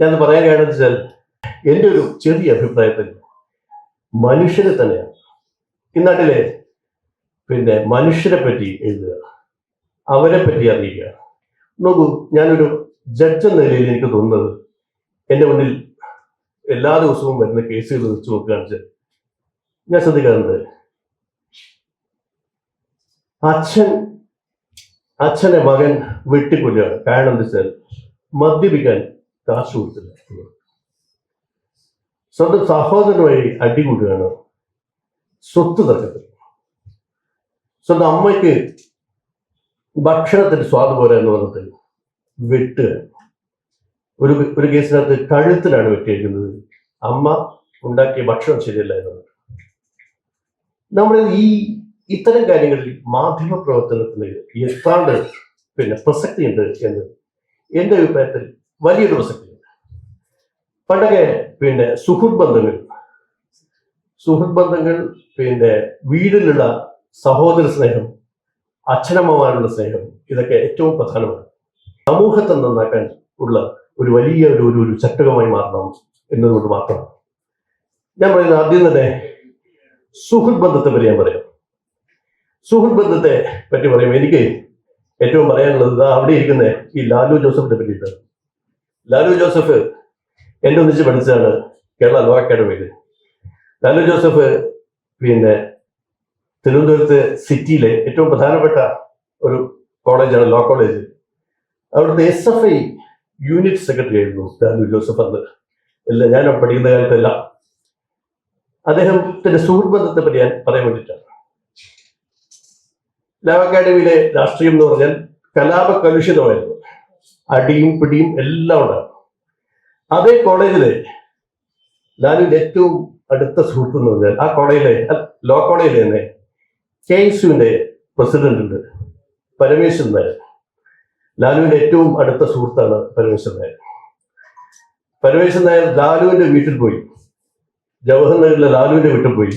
ഞാൻ പറയാൻ കാരണം വെച്ചാൽ എന്റെ ഒരു ചെറിയ അഭിപ്രായത്തിൽ മനുഷ്യരെ തന്നെയാണ്. ഇന്നാട്ടിലെ പിന്നെ മനുഷ്യരെ പറ്റി എഴുതുക. അവരെ പറ്റി അറിയുക നോക്കൂ ഞാനൊരു ജഡ്ജ് എന്ന നിലയിൽ എനിക്ക് തോന്നുന്നത് എന്റെ മുന്നിൽ എല്ലാ ദിവസവും വരുന്ന കേസുകൾ വെച്ച് നോക്കുകയാണെന്ന് ഞാൻ ശ്രദ്ധിക്കാറുണ്ട്. അച്ഛൻ അച്ഛനെ മകൻ വെട്ടിക്കൊല്ലുകയാണ്. കാരണം എന്താ വെച്ചാൽ മദ്യപിക്കാൻ കാശ് കൊടുത്തില്ല സ്വന്തം സഹോദരനുമായി അടികൂടുകയാണ് സ്വത്ത് തർക്കത്തിൽ. സ്വന്തം അമ്മയ്ക്ക് ഭക്ഷണത്തിന്റെ സ്വാദ് പോരാ എന്ന് പറഞ്ഞിട്ട് വെട്ടുക. ഒരു ഒരു കേസിനകത്ത് കഴുത്തിലാണ് വെട്ടിയിരിക്കുന്നത്. അമ്മ ഉണ്ടാക്കിയ ഭക്ഷണം ശരിയല്ല എന്നത് നമ്മൾ ഈ ഇത്തരം കാര്യങ്ങളിൽ മാധ്യമ പ്രവർത്തനത്തിന് എത്താണ്ട് പിന്നെ പ്രസക്തിയുണ്ട് എന്ന് എന്റെ അഭിപ്രായത്തിൽ വലിയൊരു പ്രസക്തിയുണ്ട് പണ്ടൊക്കെ പിന്നെ സുഹൃത് ബന്ധങ്ങൾ. സുഹൃത് ബന്ധങ്ങൾ പിന്നെ വീടിലുള്ള സഹോദര സ്നേഹം അച്ഛനമ്മമാരുടെ സ്നേഹം ഇതൊക്കെ ഏറ്റവും പ്രധാനമാണ്. സമൂഹത്തെ നന്നാക്കാൻ ഉള്ള ഒരു വലിയ ഒരു ഒരു ചട്ടകമായി മാറണം എന്നതുകൊണ്ട് മാത്രം. ഞാൻ പറയുന്നത് ആദ്യം തന്നെ സുഹൃത് ബന്ധത്തെ പറ്റി ഞാൻ പറയാം. സുഹൃത് ബന്ധത്തെ പറ്റി പറയുമ്പോൾ എനിക്ക് ഏറ്റവും പറയാനുള്ളത് അവിടെ ഇരിക്കുന്ന ഈ ലാലു ജോസഫിനെ പറ്റിയിട്ടാണ്. ലാലു ജോസഫ് എന്നെ ഒന്നിച്ച് പഠിച്ചതാണ് കേരള ലോ അക്കാഡമിയിൽ ലാലു ജോസഫ് പിന്നെ തിരുവനന്തപുരത്ത് സിറ്റിയിലെ ഏറ്റവും പ്രധാനപ്പെട്ട ഒരു കോളേജാണ് ലോ കോളേജ്. അവിടുത്തെ S F I unit secretary ആയിരുന്നു ലാലു ജോസഫ് അന്ന്. എല്ലാം ഞാൻ പഠിക്കുന്ന കാലത്തല്ല. അദ്ദേഹത്തിന്റെ സുഹൃത്ത് ബന്ധത്തെ പറ്റി ഞാൻ പറയാൻ വേണ്ടിയിട്ടാണ്. ലോ അക്കാഡമിയിലെ രാഷ്ട്രീയം എന്ന് പറഞ്ഞാൽ കലാപ കലുഷിതമായിരുന്നു. അടിയും പിടിയും എല്ലാം ഉണ്ടാകും അതേ കോളേജിലെ ലാലുവിന്റെ ഏറ്റവും അടുത്ത സുഹൃത്ത് എന്ന് പറഞ്ഞാൽ ആ കോളേജിലെ ലോ കോളേജിലെ തന്നെ കെ എസ് യുവിന്റെ പ്രസിഡന്റ് ഉണ്ട് പരമേശ്വരൻ നായർ. ലാലുവിന്റെ ഏറ്റവും അടുത്ത സുഹൃത്താണ് പരമേശ്വരൻ നായർ. പരമേശ്വരൻ നായർ ലാലുവിന്റെ വീട്ടിൽ പോയി. ജവഹർ നഗറിലെ ലാലുവിന്റെ വീട്ടിൽ പോയി.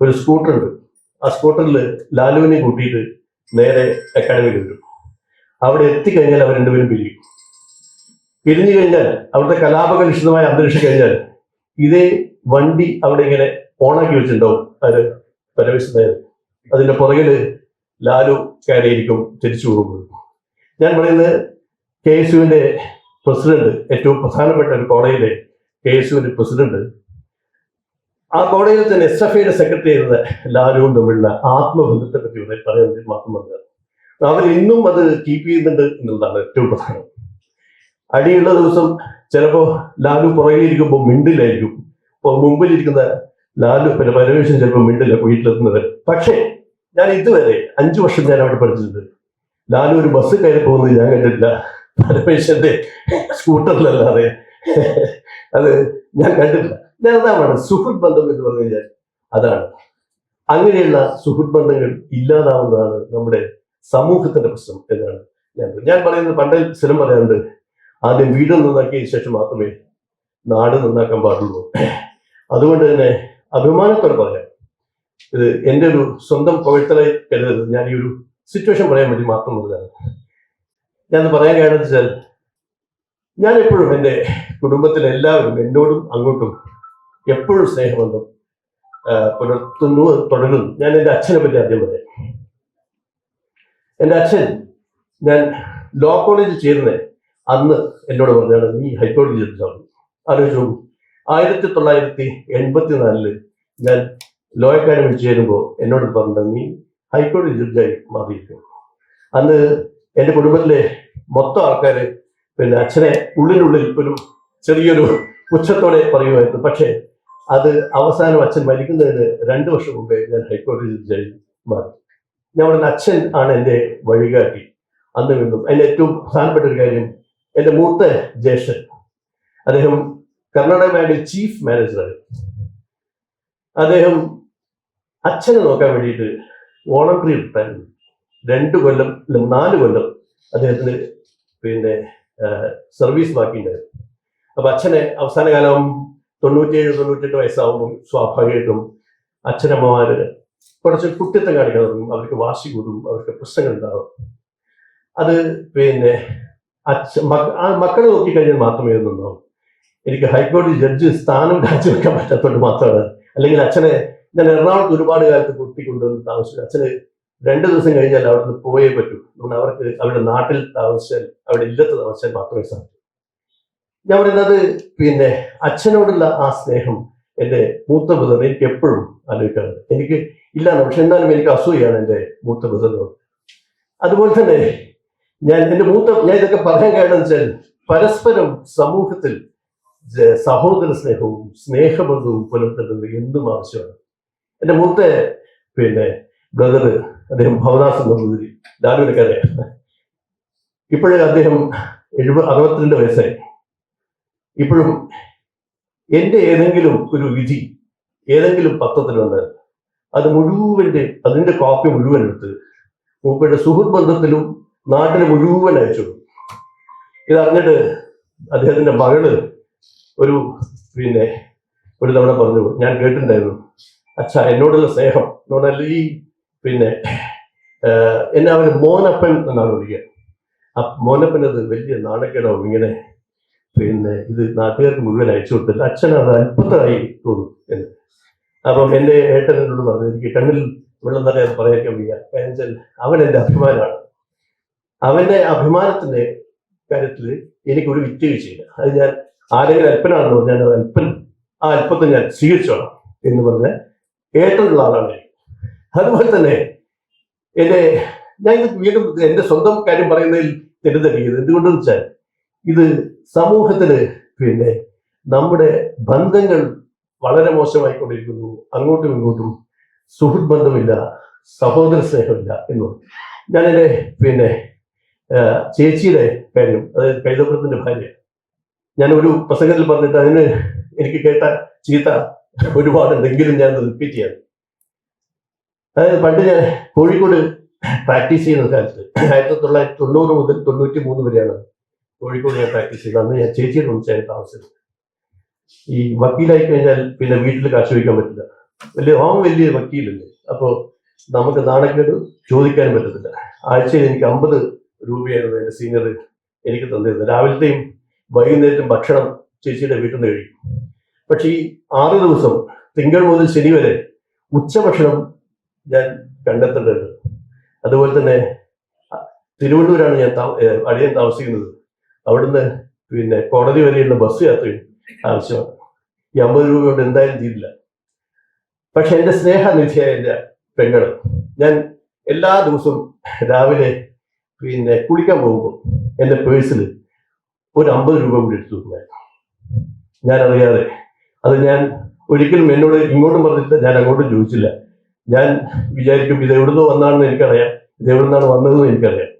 ഒരു സ്കൂട്ടർ ഉണ്ട്. ആ സ്കൂട്ടറിൽ ലാലുവിനെ കൂട്ടിയിട്ട് നേരെ അക്കാഡമിയിൽ വരും. അവിടെ എത്തിക്കഴിഞ്ഞാൽ അവർ രണ്ടുപേരും പിരിയും. പിരിഞ്ഞു കഴിഞ്ഞാൽ അവിടുത്തെ കലാപകലുഷിതമായ അന്തരീക്ഷം കഴിഞ്ഞാൽ ഇതേ വണ്ടി അവിടെ ഇങ്ങനെ ഓണാക്കി വെച്ചിട്ടുണ്ടാവും. അത് പരമേശ്വരൻ അതിന്റെ പുറകിൽ ലാലു കയറിയിരിക്കും തിരിച്ചു പോകുമ്പോൾ ഞാൻ പറയുന്നത് കെ എസ് യുവിന്റെ പ്രസിഡന്റ് ഏറ്റവും പ്രധാനപ്പെട്ട ഒരു കോടതിയിലെ കെ എസ് യുവിന്റെ പ്രസിഡന്റ്. ആ കോടതിയിൽ തന്നെ എസ് എഫ് ഐയുടെ സെക്രട്ടറി ആയിരുന്ന ലാലുവും തമ്മിലുള്ള ആത്മബന്ധത്തെ പറ്റി ഇവിടെ പറയാൻ മാത്രം പറഞ്ഞത് അവർ ഇന്നും അത് കീപ്പ് ചെയ്യുന്നുണ്ട് എന്നുള്ളതാണ് ഏറ്റവും പ്രധാനം. അടിയുള്ള ദിവസം ചിലപ്പോ ലാലു പുറകിലിരിക്കുമ്പോൾ മിണ്ടിലായിരിക്കും. ഇപ്പോൾ മുമ്പിലിരിക്കുന്ന ലാലു പിന്നെ പരമേശ്വരൻ ചിലപ്പോൾ മിണ്ടില്ല വീട്ടിലെത്തുന്നവർ പക്ഷേ ഞാൻ ഇതുവരെ അഞ്ചു വർഷം ഞാൻ അവിടെ പഠിച്ചിട്ടുണ്ട്. ലാലു ഒരു ബസ് കയറി പോകുന്നത് ഞാൻ കണ്ടിട്ടില്ല. പരമേശ്വരന്റെ സ്കൂട്ടറിലല്ലാതെ അത് ഞാൻ കണ്ടിട്ടില്ല. ഞാൻ അതാണ് സുഹൃത്ത് ബന്ധം എന്ന് പറഞ്ഞു കഴിഞ്ഞാൽ അതാണ്. അങ്ങനെയുള്ള സുഹൃത്ത് ബന്ധങ്ങൾ ഇല്ലാതാവുന്നതാണ് നമ്മുടെ സമൂഹത്തിന്റെ പ്രശ്നം എന്നാണ് ഞാൻ ഞാൻ പറയുന്നത് പണ്ട് സ്ഥലം പറയാറുണ്ട് ആദ്യം വീട് നന്നാക്കിയ ശേഷം മാത്രമേ നാട് നന്നാക്കാൻ പാടുള്ളൂ. അതുകൊണ്ട് തന്നെ അഭിമാനത്തോടെ പറയാം. ഇത് എന്റെ ഒരു സ്വന്തം പുകഴ്ത്തലായി കരുതരുത്. ഞാൻ ഈ ഒരു സിറ്റുവേഷൻ പറയാൻ വേണ്ടി മാത്രം പറഞ്ഞതാണ് ഞാൻ പറയാൻ കാരണം വെച്ചാൽ ഞാൻ എപ്പോഴും എന്റെ കുടുംബത്തിലെ എല്ലാവരും എന്നോടും അങ്ങോട്ടും എപ്പോഴും സ്നേഹബന്ധം പുലർത്തുന്നു തുടരുന്നു ഞാൻ എന്റെ അച്ഛനെ പറ്റി ആദ്യം പറയാം. എന്റെ അച്ഛൻ ഞാൻ ലോ കോളേജിൽ ചേർന്ന് അന്ന് എന്നോട് പറഞ്ഞാണ് നീ ഹൈക്കോടതി ജഡ്ജാണ് ആലോചിച്ചു. ആയിരത്തി തൊള്ളായിരത്തി എൺപത്തി നാലിൽ ഞാൻ ലോ അക്കാഡമിയിൽ ചേരുമ്പോൾ എന്നോട് പറഞ്ഞത് നീ ഹൈക്കോടതി ജഡ്ജായി മാറിയിരിക്കും അന്ന് എന്റെ കുടുംബത്തിലെ മൊത്തം ആൾക്കാർ പിന്നെ അച്ഛനെ ഉള്ളിനുള്ളിൽ ഒരു ചെറിയൊരു പുച്ഛത്തോടെ പറയുമായിരുന്നു. പക്ഷേ അത് അവസാനം അച്ഛൻ മരിക്കുന്നതിന് രണ്ട് വർഷം മുമ്പേ ഞാൻ ഹൈക്കോടതി ജഡ്ജായി മാറി. പറയുന്ന അച്ഛൻ ആണ് എന്റെ വഴികാട്ടി. അന്ന് നിന്നും എന്റെ ഏറ്റവും പ്രധാനപ്പെട്ട ഒരു കാര്യം എന്റെ മൂത്ത ജ്യേഷ്ഠൻ. അദ്ദേഹം കർണാടക ബാങ്കിൽ ചീഫ് മാനേജറായി അദ്ദേഹം അച്ഛനെ നോക്കാൻ വേണ്ടിയിട്ട് വോളണ്ടറി റിട്ടയർമെന്റ് രണ്ട് കൊല്ലം നാല് കൊല്ലം അദ്ദേഹത്തിന് പിന്നെ സർവീസ് ബാക്കിയുണ്ടായിരുന്നു. അപ്പൊ അച്ഛനെ അവസാന കാലം തൊണ്ണൂറ്റിയേഴ് തൊണ്ണൂറ്റെട്ട് വയസ്സാവുമ്പോൾ സ്വാഭാവികമായിട്ടും അച്ഛനമ്മമാര് കുറച്ച് കാണിക്കാൻ തുടങ്ങും അവർക്ക് വാശി കൂടും അവർക്ക് പ്രശ്നങ്ങൾ ഉണ്ടാവും അത് പിന്നെ അച്ഛ മക്കളെ നോക്കിക്കഴിഞ്ഞാൽ മാത്രമേ ഒന്നുണ്ടാവും എനിക്ക് ഹൈക്കോടതി ജഡ്ജ് സ്ഥാനം രാജിവെക്കാൻ പറ്റാത്തതുകൊണ്ട് മാത്രമാണ്. അല്ലെങ്കിൽ അച്ഛനെ ഞാൻ എറണാകുളത്ത് ഒരുപാട് കാലത്ത് കൂട്ടിക്കൊണ്ടുവന്ന് താമസിച്ചു. അച്ഛന് രണ്ട് ദിവസം കഴിഞ്ഞാൽ അവിടുന്ന് പോയേ പറ്റൂ. അതുകൊണ്ട് അവർക്ക് അവരുടെ നാട്ടിൽ താമസിച്ചാൽ അവിടെ ഇല്ലത്ത് താമസിച്ചാൽ മാത്രമേ സാധിക്കൂ. ഞാൻ പറയുന്നത് പിന്നെ അച്ഛനോടുള്ള ആ സ്നേഹം എന്റെ മൂത്ത പുതർ എനിക്ക് എപ്പോഴും ആലോചിക്കാറുണ്ട്. എനിക്ക് ഇല്ലാണ് പക്ഷെ എന്നാലും എനിക്ക് അസൂയാണ് എന്റെ മൂത്ത ബുധനോട് അതുപോലെ തന്നെ ഞാൻ എന്റെ മൂത്ത ഞാൻ ഇതൊക്കെ പറയാൻ കാരണം വെച്ചാൽ പരസ്പരം സമൂഹത്തിൽ സഹോദര സ്നേഹവും സ്നേഹബന്ധവും പുലർത്തേണ്ടത് എന്തും ആവശ്യമാണ്. എന്റെ മൂത്ത പിന്നെ ബ്രദർ അദ്ദേഹം ഭവദാസ് നമ്പൂതിരി ലാലുവിനക്കറിയാം ഇപ്പോഴേ അദ്ദേഹം എഴുപത് അറുപത്തിരണ്ട് വയസ്സായി. ഇപ്പോഴും എന്റെ ഏതെങ്കിലും ഒരു വിധി ഏതെങ്കിലും പത്രത്തിൽ വന്നാൽ അത് മുഴുവൻ അതിന്റെ കോപ്പി മുഴുവൻ എടുത്ത് മൂപ്പയുടെ സുഹൃത്ത് ബന്ധത്തിലും നാട്ടിന് മുഴുവൻ അയച്ചു. ഇതറിഞ്ഞിട്ട് അദ്ദേഹത്തിന്റെ മകൾ ഒരു പിന്നെ ഒരു തവണ പറഞ്ഞു ഞാൻ കേട്ടിട്ടുണ്ടായിരുന്നു. അച്ഛ എന്നോടുള്ള സ്നേഹം. എന്നോടല്ല ഈ പിന്നെ എന്നെ അവന് മോനപ്പൻ എന്നാണ് വിളിക്കുക. ആ മോനപ്പൻ അത് വലിയ നാണക്കേടാവും. ഇങ്ങനെ പിന്നെ ഇത് നാട്ടുകാർക്ക് മുഴുവൻ അയച്ചു കൊടുത്തിട്ട് അച്ഛൻ അത് അത്ഭുതമായി തോന്നും എന്ന്. അപ്പം എന്റെ ഏട്ടൻ എന്നോട് പറഞ്ഞു എനിക്ക് കണ്ണിൽ വെള്ളം നിറയാതെ പറയാൻ വയ്യ. കാരണം അവൻ എന്റെ അഭിമാനമാണ്. അവന്റെ അഭിമാനത്തിന്റെ കാര്യത്തിൽ എനിക്കൊരു വിറ്റുവീഴ്ചയില്ല അത് ഞാൻ ആരെങ്കിലും അല്പനാണെന്ന് പറഞ്ഞാൽ അത് അല്പൻ ആ അല്പത്തെ ഞാൻ സ്വീകരിച്ചോളാം എന്ന് പറഞ്ഞ ഏട്ടനുള്ള ആളാണ് അതുപോലെ തന്നെ എന്റെ ഞാൻ ഇത് വീണ്ടും എന്റെ സ്വന്തം കാര്യം പറയുന്നതിൽ തെറ്റിദ്ധരിക്കുന്നത് എന്തുകൊണ്ടെന്ന് വെച്ചാൽ ഇത് സമൂഹത്തിന് പിന്നെ നമ്മുടെ ബന്ധങ്ങൾ വളരെ മോശമായിക്കൊണ്ടിരിക്കുന്നു. അങ്ങോട്ടും ഇങ്ങോട്ടും സുഹൃത്ത് ബന്ധമില്ല സഹോദര സ്നേഹമില്ല എന്ന്. ഞാൻ എന്റെ പിന്നെ ചേച്ചിയുടെ കാര്യം അതായത് കൈതപുരത്തിന്റെ ഭാര്യ. ഞാൻ ഒരു പ്രസംഗത്തിൽ പറഞ്ഞിട്ട് അതിന് എനിക്ക് കേട്ട ചീത്ത ഒരുപാടുണ്ടെങ്കിലും ഞാൻ റിപ്പീറ്റ് ചെയ്യാം. അതായത് പണ്ട് ഞാൻ കോഴിക്കോട് പ്രാക്ടീസ് ചെയ്യുന്ന കാലത്ത് ആയിരത്തി തൊള്ളായിരത്തി തൊണ്ണൂറ് മുതൽ തൊണ്ണൂറ്റി മൂന്ന് വരെയാണ് കോഴിക്കോട് ഞാൻ പ്രാക്ടീസ് ചെയ്തത്. അന്ന് ഞാൻ ചേച്ചിയുടെ ഉച്ചയായിട്ട് താമസിച്ചത്. ഈ വക്കീലായി കഴിഞ്ഞാൽ പിന്നെ വീട്ടിൽ കാശ് വയ്ക്കാൻ പറ്റില്ല. വലിയ ഓം വലിയ വക്കീലല്ലേ. അപ്പോൾ നമുക്ക് നാണക്കേട് ചോദിക്കാനും പറ്റത്തില്ല. ആഴ്ചയിൽ എനിക്ക് അമ്പത് രൂപയായിരുന്നു എന്റെ സീനിയർ എനിക്ക് തന്നിരുന്നത്. രാവിലത്തെയും വൈകുന്നേരത്തും ഭക്ഷണം ചേച്ചിയുടെ വീട്ടിൽ നിന്ന് കഴിക്കും. പക്ഷേ ഈ ആറ് ദിവസം തിങ്കൾ മുതൽ ശനി വരെ ഉച്ചഭക്ഷണം ഞാൻ കണ്ടെത്തേണ്ടതുണ്ട്. അതുപോലെ തന്നെ തിരുവനന്തപുരമാണ് ഞാൻ അടിയൻ താമസിക്കുന്നത്. അവിടുന്ന് പിന്നെ കോടതി വരെയുള്ള ബസ് യാത്രയും ആവശ്യമാണ് ഈ അമ്പത് രൂപ കൊണ്ട് എന്തായാലും തീരില്ല. പക്ഷെ എന്റെ സ്നേഹനിധിയായ എന്റെ പെങ്ങൾ ഞാൻ എല്ലാ ദിവസവും രാവിലെ പിന്നെ കുളിക്കാൻ പോകുമ്പോൾ എന്റെ പേഴ്സിൽ ഒരു അമ്പത് രൂപ കൂടി എടുത്തു ഞാൻ അറിയാതെ അത് ഞാൻ ഒരിക്കലും എന്നോട് ഇങ്ങോട്ടും പറഞ്ഞില്ല ഞാൻ അങ്ങോട്ടും ചോദിച്ചില്ല. ഞാൻ വിചാരിക്കും ഇത് എവിടുന്നോ വന്നാണെന്ന് എനിക്കറിയാം ഇത് എവിടുന്നാണ് വന്നതെന്ന് എനിക്കറിയാം.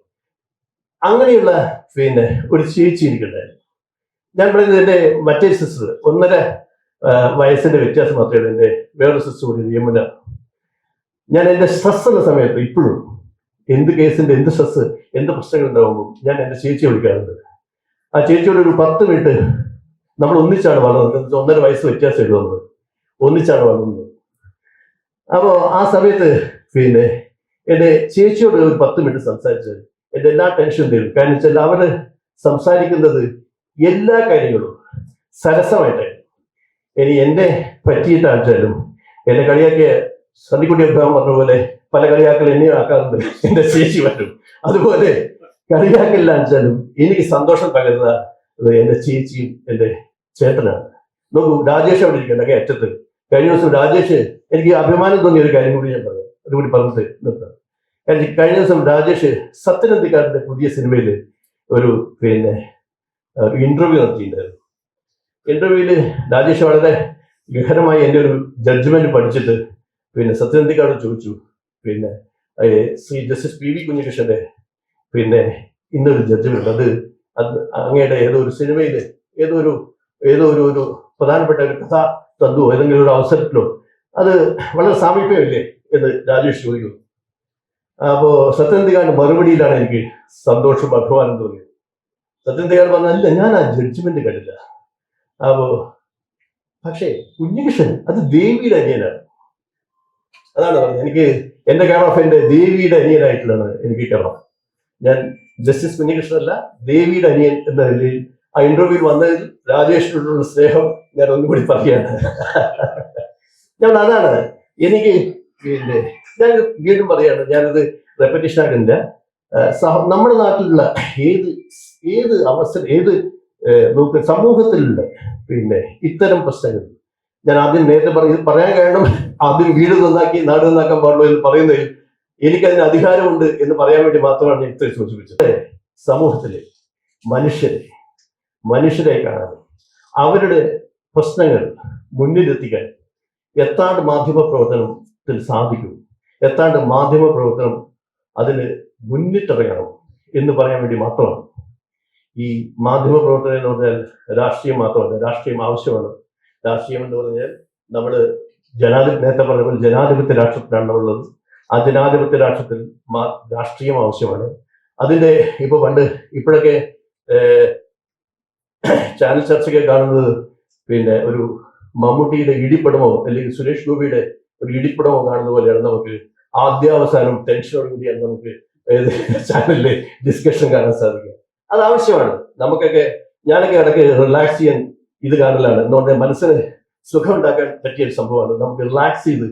അങ്ങനെയുള്ള പിന്നെ ഒരു ചേച്ചി എനിക്കുണ്ടായിരുന്നു. ഞാൻ പറയുന്നത് എന്റെ മറ്റേ സിസ്റ്റർ ഒന്നര വയസ്സിന്റെ വ്യത്യാസം മാത്രമേ എന്റെ വേറൊരു സിസ്റ്റർ കൂടി യമുന. ഞാൻ എന്റെ സ്ട്രെസ് ഉള്ള സമയത്ത് ഇപ്പോഴും എന്ത് കേസിന്റെ എന്ത് സ്ട്രെസ് എന്ത് പ്രശ്നങ്ങൾ ഉണ്ടാകുമ്പോൾ ഞാൻ എന്റെ ചേച്ചിയെ വിളിക്കാറുണ്ട്. ആ ചേച്ചിയോട് ഒരു പത്ത് മിനിറ്റ് നമ്മൾ ഒന്നിച്ചാണ് വളർന്നത്. ഒന്നര വയസ്സ് വ്യത്യാസം എഴുതുന്നത് ഒന്നിച്ചാണ് വളർന്നത്. അപ്പോൾ ആ സമയത്ത് പിന്നെ എന്റെ ചേച്ചിയോട് ഒരു പത്ത് മിനിറ്റ് സംസാരിച്ച് എന്റെ എല്ലാ ടെൻഷനും തീരും. കാരണം വെച്ചാൽ അവർ സംസാരിക്കുന്നത് എല്ലാ കാര്യങ്ങളും സരസമായിട്ട്. ഇനി എന്നെ പറ്റിയിട്ടാച്ചാലും എന്നെ കളിയാക്കിയ സന്ധിക്കുട്ടി അഭിപ്രായം പറഞ്ഞ പോലെ പല കളിയാക്കൽ എന്നെയും ആക്കാറുണ്ട്. എന്റെ ശേഷി വരും. അതുപോലെ കളിയാക്കലിലാച്ചാലും എനിക്ക് സന്തോഷം പകരുന്ന എന്റെ ചേച്ചിയും എന്റെ ചേട്ടനാണ്. നോക്കൂ രാജേഷ് അവിടെ ഇരിക്കണ്ട അറ്റത്ത്. കഴിഞ്ഞ ദിവസം രാജേഷ് എനിക്ക് അഭിമാനം തോന്നിയ ഒരു കാര്യം കൂടി ഞാൻ പറയാം. അതുകൂടി പറഞ്ഞിട്ട് നിർത്താം. കഴിഞ്ഞ ദിവസം രാജേഷ് സത്യനന്ദിക്കാരന്റെ പുതിയ സിനിമയിൽ ഒരു പിന്നെ ഇന്റർവ്യൂ നടത്തിയിട്ടുണ്ടായിരുന്നു. ഇന്റർവ്യൂവിൽ രാജേഷ് വളരെ ഗഹനമായി എന്റെ ഒരു ജഡ്ജ്മെന്റ് പഠിച്ചിട്ട് പിന്നെ സത്യനന്ദിക്കാട് ചോദിച്ചു. പിന്നെ ശ്രീ ജസ്റ്റിസ് പി വി കുഞ്ഞികൃഷ്ണന്റെ പിന്നെ ഇന്നൊരു ജഡ്ജ്മെന്റ് അത് അങ്ങയുടെ ഏതോ ഒരു സിനിമയിൽ ഏതോ ഒരു ഏതോ ഒരു ഒരു പ്രധാനപ്പെട്ട ഒരു കഥ തന്നു ഏതെങ്കിലും ഒരു അവസരത്തിലോ അത് വളരെ സാമീപ്യമില്ലേ എന്ന് രാജേഷ് ചോദിക്കുന്നു. അപ്പോ സത്യനന്ദിക്കാട് മറുപടിയിലാണ് എനിക്ക് സന്തോഷം അഭിമാനം തോന്നിയത്. സത്യനന്ദിക്കാട് പറഞ്ഞല്ല ഞാൻ ആ ജഡ്ജ്മെന്റ് കണ്ടില്ല. അപ്പോ പക്ഷേ കുഞ്ഞികൃഷ്ണൻ അത് ദേവിയുടെ അനിയനാണ്. അതാണ് പറഞ്ഞത്. എനിക്ക് എന്റെ കേരള ഓഫ് എന്റെ ദേവിയുടെ അനിയനായിട്ടുള്ളതാണ് എനിക്ക് കേരളം. ഞാൻ ജസ്റ്റിസ് കുഞ്ഞികൃഷ്ണൻ അല്ല ദേവിയുടെ അനിയൻ എന്ന നിലയിൽ ആ ഇന്റർവ്യൂവിൽ വന്നതിൽ രാജേഷിനോടുള്ള സ്നേഹം ഞാൻ ഒന്നുകൂടി പറയുകയാണ്. ഞാൻ അതാണ്. എനിക്ക് പിന്നെ ഞാൻ വീണ്ടും പറയാണ് ഞാനത് റെപ്പറ്റീഷൻ ആക്കുന്നില്ല നമ്മുടെ നാട്ടിലുള്ള ഏത് ഏത് അവസരം ഏത് നമുക്ക് സമൂഹത്തിലുണ്ട്. പിന്നെ ഇത്തരം പ്രശ്നങ്ങൾ. ഞാൻ ആദ്യം നേരത്തെ പറ ഇത് പറയാൻ കാരണം ആദ്യം വീട് നന്നാക്കി നാട് നന്നാക്കാൻ പാടുള്ളൂ എന്ന് പറയുന്നതിൽ എനിക്കതിന് അധികാരമുണ്ട് എന്ന് പറയാൻ വേണ്ടി മാത്രമാണ് ഞാൻ ഇത്രയും സൂചിപ്പിച്ചത്. സമൂഹത്തിലെ മനുഷ്യരെ മനുഷ്യരെ കാണാൻ അവരുടെ പ്രശ്നങ്ങൾ മുന്നിലെത്തിക്കാൻ എത്താണ്ട് മാധ്യമ പ്രവർത്തനത്തിൽ സാധിക്കും. എത്താണ്ട് മാധ്യമ പ്രവർത്തനം അതിന് മുന്നിട്ടിറങ്ങണം എന്ന് പറയാൻ വേണ്ടി മാത്രമാണ് ഈ മാധ്യമ പ്രവർത്തനം എന്ന് പറഞ്ഞാൽ രാഷ്ട്രീയം മാത്രമല്ല രാഷ്ട്രീയം ആവശ്യമാണ്. രാഷ്ട്രീയം എന്ന് പറഞ്ഞാൽ നമ്മൾ ജനാധിപത്യ നേരത്തെ പറഞ്ഞ പോലെ ജനാധിപത്യ രാഷ്ട്രത്തിലാണ് നമ്മളുള്ളത് ആ ജനാധിപത്യ രാഷ്ട്രത്തിൽ രാഷ്ട്രീയം ആവശ്യമാണ്. അതിന്റെ ഇപ്പൊ പണ്ട് ഇപ്പോഴൊക്കെ ചാനൽ ചർച്ചയൊക്കെ കാണുന്നത് പിന്നെ ഒരു മമ്മൂട്ടിയുടെ ഇടിപ്പടമോ അല്ലെങ്കിൽ സുരേഷ് ഗോപിയുടെ ഒരു ഇടിപ്പടമോ കാണുന്ന പോലെയാണ് നമുക്ക് ആദ്യാവസാനം ടെൻഷനോട് കൂടിയാണ് നമുക്ക് ചാനലിലെ ഡിസ്കഷൻ കാണാൻ സാധിക്കുക. അത് ആവശ്യമാണ്. നമുക്കൊക്കെ ഞാനൊക്കെ ഇടയ്ക്ക് റിലാക്സ് ചെയ്യാൻ ഇത് കാണലാണ്. എന്ന് പറഞ്ഞാൽ മനസ്സിന് സുഖം ഉണ്ടാക്കാൻ പറ്റിയ ഒരു സംഭവമാണ്. നമുക്ക് റിലാക്സ് ചെയ്ത്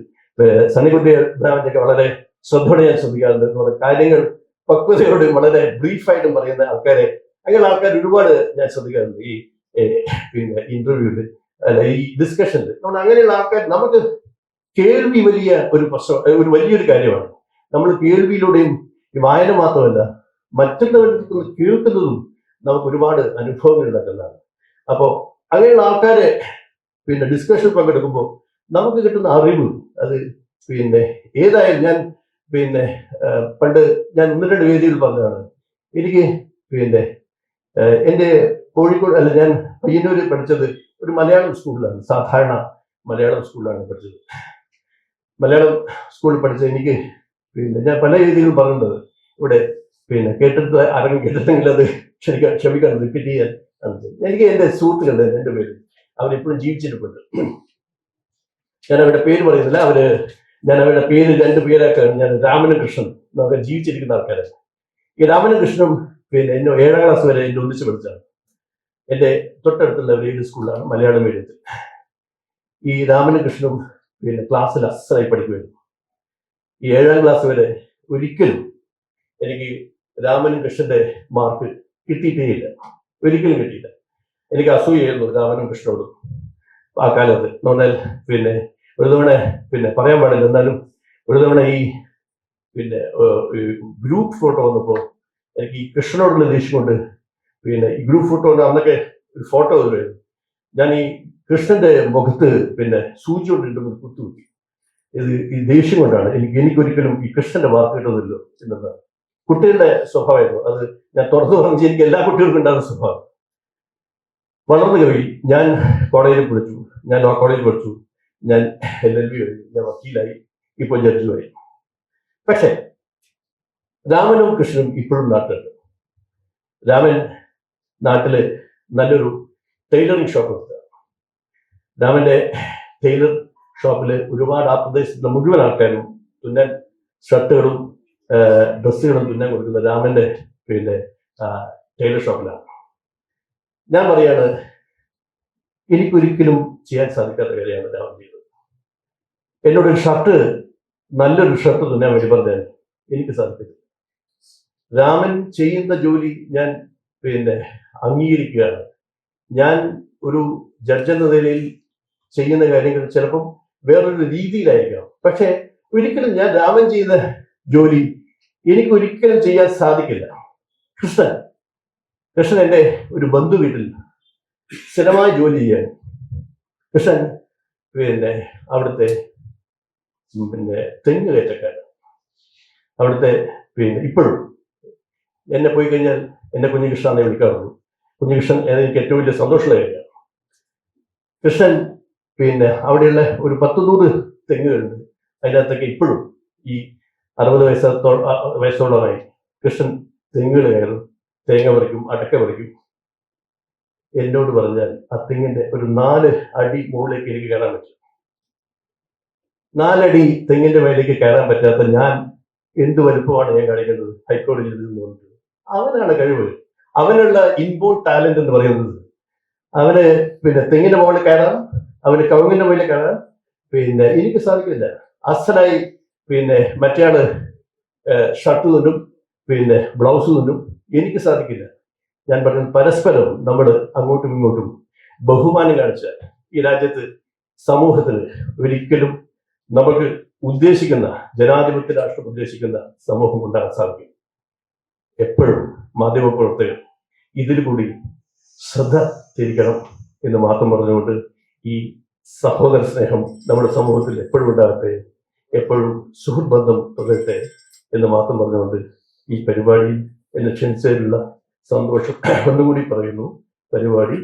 സണ്ണിക്കുട്ടി ബ്രാഹ്മണൊക്കെ വളരെ ശ്രദ്ധയോടെ ഞാൻ ശ്രദ്ധിക്കാറുണ്ട്. എന്ന് പറഞ്ഞാൽ കാര്യങ്ങൾ പക്വതയോട് വളരെ ബ്രീഫായിട്ടും പറയുന്ന ആൾക്കാരെ അങ്ങനെ ആൾക്കാർ ഒരുപാട് ഞാൻ ശ്രദ്ധിക്കാറുണ്ട്. ഈ പിന്നെ ഇന്റർവ്യൂവിൽ ഈ ഡിസ്കഷനിൽ നമ്മൾ അങ്ങനെയുള്ള ആൾക്കാർ നമുക്ക് കേൾവി വലിയ ഒരു പ്രശ്നം ഒരു വലിയൊരു കാര്യമാണ്. നമ്മൾ കേൾവിയിലൂടെയും വായന മാത്രമല്ല മറ്റുള്ളവരിൽ നിന്ന് കേൾക്കുന്നതും നമുക്ക് ഒരുപാട് അനുഭവങ്ങൾ ഉണ്ടാക്കുന്നതാണ്. അപ്പോൾ അങ്ങനെയുള്ള ആൾക്കാരെ പിന്നെ ഡിസ്കഷൻ പങ്കെടുക്കുമ്പോൾ നമുക്ക് കിട്ടുന്ന അറിവ് അത് പിന്നെ ഏതായാലും ഞാൻ പിന്നെ പണ്ട് ഞാൻ ഒന്ന് രണ്ട് വേദിയിൽ പറഞ്ഞതാണ്. എനിക്ക് പിന്നെ എന്റെ കോഴിക്കോട് അല്ല ഞാൻ പയ്യന്നൂരിൽ പഠിച്ചത് ഒരു മലയാളം സ്കൂളിലാണ്. സാധാരണ മലയാളം സ്കൂളിലാണ് പഠിച്ചത്. മലയാളം സ്കൂളിൽ പഠിച്ച എനിക്ക് പിന്നെ ഞാൻ പല രീതിയിലും പറയുന്നത് ഇവിടെ പിന്നെ കേട്ടിട്ട് ആരെങ്കിലും കേട്ടിട്ടെങ്കിൽ അത് ക്ഷമിക്കാൻ ക്ഷമിക്കണം റിപ്പീറ്റ് ചെയ്യാൻ. എനിക്ക് എന്റെ സുഹൃത്തുക്കളുണ്ട് എന്റെ പേര്. അവരിപ്പോഴും ജീവിച്ചിരിപ്പുണ്ട്. ഞാൻ അവരുടെ പേര് പറയുന്നില്ല. അവർ ഞാൻ അവരുടെ പേര് രണ്ട് പേരൊക്കെ ഞാൻ രാമനും കൃഷ്ണൻ എന്നൊക്കെ ജീവിച്ചിരിക്കുന്ന ആൾക്കാരാണ്. ഈ രാമനും കൃഷ്ണനും പിന്നെ എന്നെ ഏഴാം ക്ലാസ് വരെ എന്നെ ഒന്നിച്ച് പഠിച്ചാണ്. എന്റെ തൊട്ടടുത്തുള്ള ഒരു സ്കൂളിലാണ് മലയാളം മീഡിയത്തിൽ ഈ രാമനും കൃഷ്ണനും പിന്നെ ക്ലാസ്സിൽ അസ്സറായി പഠിക്കുമായിരുന്നു ഈ ഏഴാം ക്ലാസ് വരെ ഒരിക്കലും എനിക്ക് രാമനും കൃഷ്ണന്റെ മാർക്ക് കിട്ടിയിട്ടേ ഇല്ല ഒരിക്കലും കിട്ടിയില്ല. എനിക്ക് അസൂയായിരുന്നു രാമനും കൃഷ്ണനോടും ആ കാലത്ത്. എന്ന് പറഞ്ഞാൽ പിന്നെ ഒരു തവണ പിന്നെ പറയാൻ പാടില്ല. എന്നാലും ഒരു തവണ ഈ പിന്നെ ഗ്രൂപ്പ് ഫോട്ടോ വന്നപ്പോൾ എനിക്ക് ഈ കൃഷ്ണനോടുള്ള ദേഷ്യം കൊണ്ട് പിന്നെ ഈ ഗ്രൂപ്പ് ഫോട്ടോ അന്നൊക്കെ ഒരു ഫോട്ടോ വരുമായിരുന്നു ഞാൻ ഈ കൃഷ്ണന്റെ മുഖത്ത് പിന്നെ സൂചി കൊണ്ടിട്ട് കുത്തുകുത്തി. ഇത് ഈ ദേഷ്യം കൊണ്ടാണ് എനിക്ക് എനിക്കൊരിക്കലും ഈ കൃഷ്ണന്റെ വാക്ക് കിട്ടുന്നില്ലോ എന്നതാണ് കുട്ടികളുടെ സ്വഭാവമായിരുന്നു. അത് ഞാൻ തുറന്നു പറഞ്ഞു എനിക്ക് എല്ലാ കുട്ടികൾക്കും ഉണ്ടാകുന്ന സ്വഭാവം. വളർന്നു കവി ഞാൻ കോളേജിൽ പഠിച്ചു ഞാൻ ലോ കോളേജിൽ പഠിച്ചു. ഞാൻ എൽ എൽ ബി കഴിഞ്ഞു. ഞാൻ വക്കീലായി. ഇപ്പോൾ ജഡ്ജുമായി പക്ഷേ രാമനും കൃഷ്ണനും ഇപ്പോഴും നാട്ടിലുണ്ട്. രാമൻ നാട്ടിൽ നല്ലൊരു ടൈലറിംഗ് ഷോപ്പ് എടുത്ത രാമന്റെ ടൈലർ ഷോപ്പിൽ ഒരുപാട് ആ പ്രദേശത്തുള്ള മുഴുവൻ ആൾക്കാരും തുന്നൽ ഷർട്ടുകളും ഡ്രസ്സുകളും തുന്നാൻ കൊടുക്കുന്ന രാമന്റെ പിന്നെ ടൈലർ ഷോപ്പിലാണ് ഞാൻ പറയാണ് എനിക്കൊരിക്കലും ചെയ്യാൻ സാധിക്കാത്ത കാര്യമാണ് രാമൻ ചെയ്തത്. എന്നോട് ഒരു ഷർട്ട് നല്ലൊരു ഷർട്ട് തുന്നാൻ വേണ്ടി പറഞ്ഞാൽ എനിക്ക് സാധിക്കില്ല. രാമൻ ചെയ്യുന്ന ജോലി ഞാൻ പിന്നെ അംഗീകരിക്കുകയാണ്. ഞാൻ ഒരു ജഡ്ജ് എന്ന നിലയിൽ ചെയ്യുന്ന കാര്യങ്ങൾ ചിലപ്പം വേറൊരു രീതിയിലായിരിക്കാം പക്ഷെ ഒരിക്കലും ഞാൻ രാമൻ ചെയ്ത ജോലി എനിക്ക് ഒരിക്കലും ചെയ്യാൻ സാധിക്കില്ല. കൃഷ്ണൻ കൃഷ്ണൻ എന്റെ ഒരു ബന്ധു വീട്ടിൽ സ്ഥിരമായി ജോലി ചെയ്യാൻ. കൃഷ്ണൻ പിന്നെ അവിടുത്തെ പിന്നെ തെങ്ങ് കയറ്റക്കാരൻ. അവിടുത്തെ പിന്നെ ഇപ്പോഴും എന്നെ പോയി കഴിഞ്ഞാൽ എന്നെ കുഞ്ഞികൃഷ്ണ എന്നേ വിളിക്കാറുള്ളൂ. കുഞ്ഞികൃഷ്ണൻ എനിക്ക് ഏറ്റവും വലിയ സന്തോഷമുള്ള കാര്യമാണ്. കൃഷ്ണൻ പിന്നെ അവിടെയുള്ള ഒരു പത്ത് നൂറ് തെങ്ങുകളുണ്ട്. അതിനകത്തൊക്കെ ഇപ്പോഴും ഈ അറുപത് വയസ്സത്തോ ആ, വയസ്സോളമായി. കൃഷ്ണൻ തെങ്ങുകൾ കയറും തേങ്ങ പറിക്കും അടക്ക പറിക്കും. എന്നോട് പറഞ്ഞാൽ ആ തെങ്ങിന്റെ ഒരു നാല് അടി മുകളിലേക്ക് എനിക്ക് കയറാൻ പറ്റും. നാലടി തെങ്ങിന്റെ മേലേക്ക് കയറാൻ പറ്റാത്ത ഞാൻ എന്ത് വലുപ്പമാണ് ഞാൻ കാണിക്കുന്നത്? ഹൈക്കോടതിയിൽ നിന്ന് വന്നിട്ട് അവനാണ് കഴിവ്. അവനുള്ള ഇൻബോൺ ടാലന്റ് എന്ന് പറയുന്നത്. അവന് പിന്നെ തെങ്ങിന്റെ മുകളിൽ കയറാം അവന് കവുങ്ങിന്റെ മുകളിൽ കയറാം. പിന്നെ എനിക്ക് സാധിക്കില്ല അസലായി പിന്നെ മറ്റേയാൾ ഷർട്ട് തുന്നും പിന്നെ ബ്ലൗസ് തുന്നും എനിക്ക് സാധിക്കില്ല. ഞാൻ പറയുന്നത് പരസ്പരം നമ്മൾ അങ്ങോട്ടും ഇങ്ങോട്ടും ബഹുമാനം കാണിച്ചാൽ ഈ രാജ്യത്ത് സമൂഹത്തിൽ ഒരിക്കലും നമുക്ക് ഉദ്ദേശിക്കുന്ന ജനാധിപത്യ രാഷ്ട്രം ഉദ്ദേശിക്കുന്ന സമൂഹം ഉണ്ടാകാൻ സാധിക്കും എപ്പോഴും മാധ്യമപ്രവർത്തകർ ഇതിൽ കൂടി ശ്രദ്ധ തിരിക്കണം എന്ന് മാത്രം പറഞ്ഞുകൊണ്ട് ഈ സഹോദര സ്നേഹം നമ്മുടെ സമൂഹത്തിൽ എപ്പോഴും ഉണ്ടാകട്ടെ. എപ്പോഴും സുഹൃത്ത് ബന്ധം തുടരട്ടെ എന്ന് മാത്രം പറഞ്ഞുകൊണ്ട് ഈ പരിപാടി എന്നെ ക്ഷണിച്ചതിലുള്ള സന്തോഷം ഒന്നുകൂടി പറയുന്നു. പരിപാടി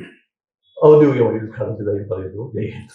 ഔദ്യോഗികമായി ഉദ്ഘാടനം പറയുന്നു. ജയ് ഹിന്ദ്.